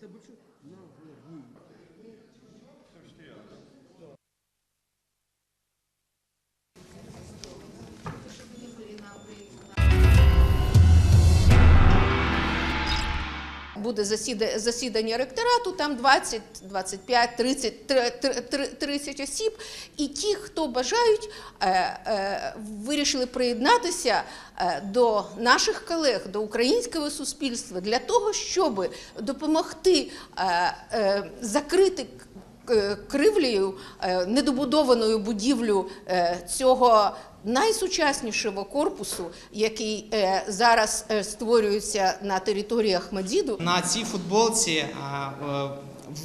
Это большой Буде засідання ректорату, там 20, 25, 30, тр- тр- тр- 30 осіб. І ті, хто бажають, е, е, вирішили приєднатися е, до наших колег, до українського суспільства для того, щоб допомогти закрити кривлею е, недобудованою будівлю е, цього найсучаснішого корпусу, який е, зараз е, створюється на території Ахмадіду. На цій футболці е,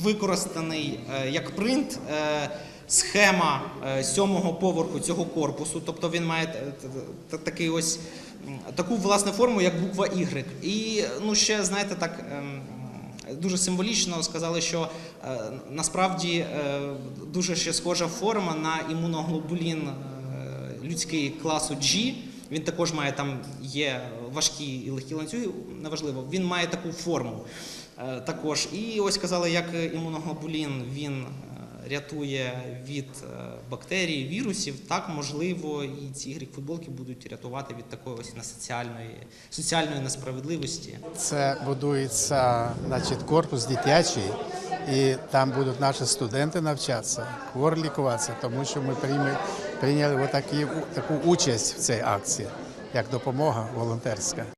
використаний е, як принт е, схема е, сьомого поверху цього корпусу. Тобто він має такий ось таку власне форму, як буква Y. І ну ще знаєте, так. Дуже символічно сказали, що е, насправді е, дуже ще схожа форма на імуноглобулін е, людський класу G. Він також має там є важкі і легкі ланцюги, неважливо. Він має таку форму також. І ось казали, як імуноглобулін він рятує від е, бактерій, вірусів. Так можливо, і ці грік-футболки будуть рятувати від такої ось на соціальної, соціальної несправедливості. Це будується значить, корпус дитячий, і там будуть наші студенти навчатися, хворі лікуватися, тому що ми прийняли отакі, таку участь в цій акції, як допомога волонтерська.